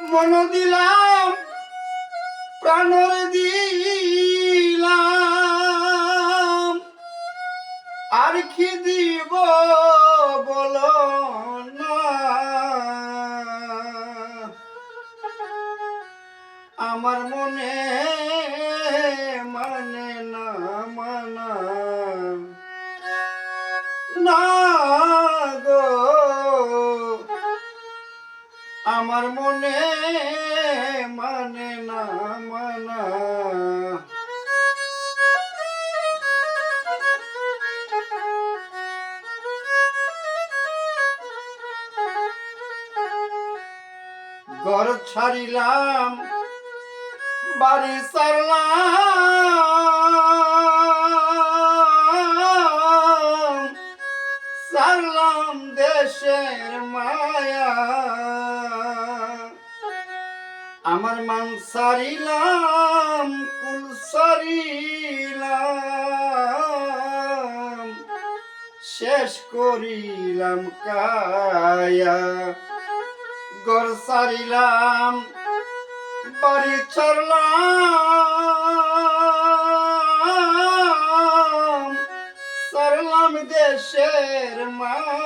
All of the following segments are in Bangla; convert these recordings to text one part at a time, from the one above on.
মন দিলাম প্রাণর দিলাম। আর কি দিব বলো আমার মনে মানে না মানা। না আমার মনে মানে না মানা। ঘর ছাড়িলাম বাড়ি সারলাম। আমার মান সারিলাম, কুল সারিলাম। শেষ করিলাম কায়া গর সারিলাম, বাড়ি ছাড়লাম। সারলাম দেশের মায়া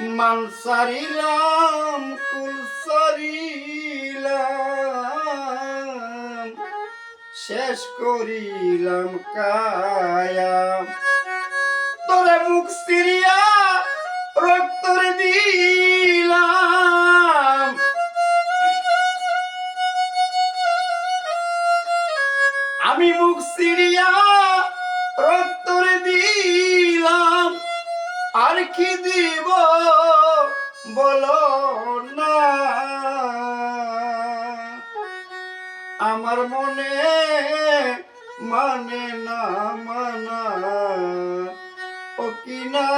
মান সারিলাম, কুল সারিলাম। শেষ করিলাম কায়া। তোরে মুখ সিরিয়া রক্তর দিলাম। আমি মুখ সিরিয়া রক্তর দিলাম। আর কি দিব বলো না? আমার মনে মানে না মানা, ও কি না?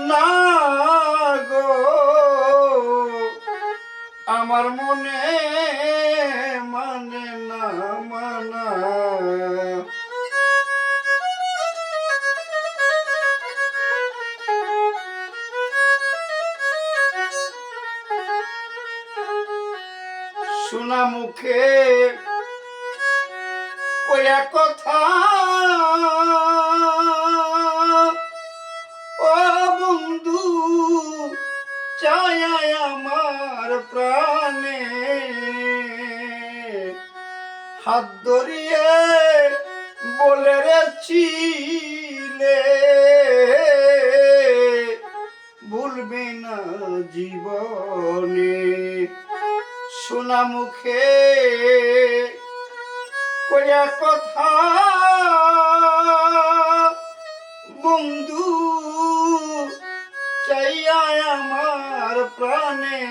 না গো, আমার মনে মানে শোনা মুখে কয়া কথা। ও বন্ধু, চায় আমার প্রাণে। হাত ধরিয়ে বলে রেছিলে, ভুলবে না জীবনে। শোনা মুখে কয়া কথা, বন্ধু, চাইয়া আমার প্রাণে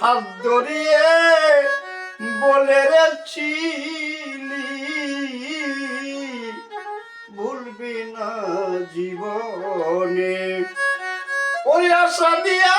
হাত ধরিয়ে বলে রেছিলি, ভুলবি না জীবনে। ওই আশা দিয়া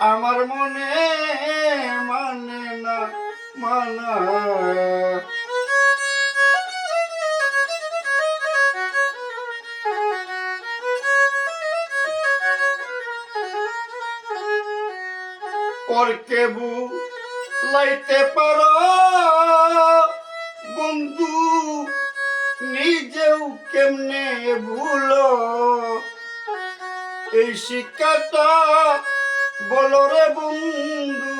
আমার মনে মানে না, মানা। পরকে বু লাইতে পারো, বন্ধু, নিজেও কেমনে ভুলো? এই শিক্ষাটা বলো রে বন্ধু,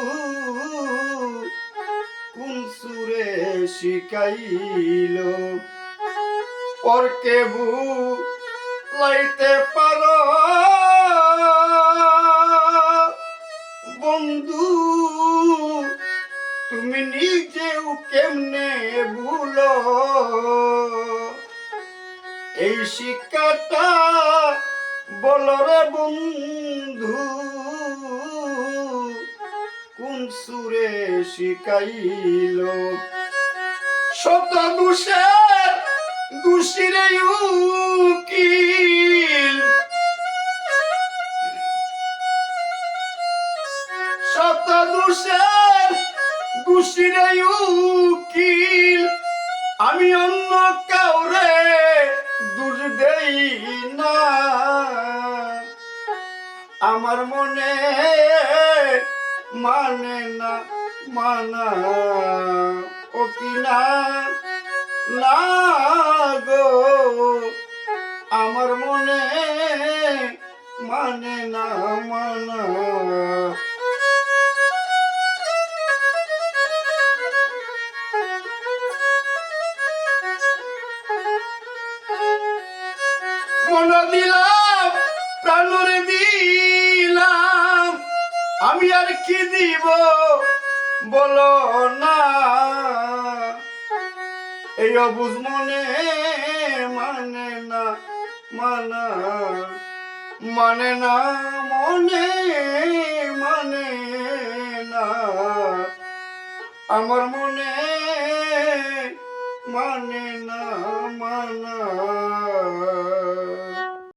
কোন সুরে শিখাইল পরকে বু লাইতে পারো। বন্ধু, তুমি নিজেও কেমনে ভুলো? এই শিক্ষাটা বলো রে বন্ধু সুরে শিখাইল শত দুষের দুষিরে উকিল। শত দুষের দুষিরে উকিল। আমি অন্য কাউরে দেই না। আমার মনে মানে না মানা ও না গো আমার মনে মানে না মন আমি আর কি দিব? বলো না। এই অবুজ মনে মানে না, মানা মানে না, মনে মানে না। আমার মনে মানে না, মানা।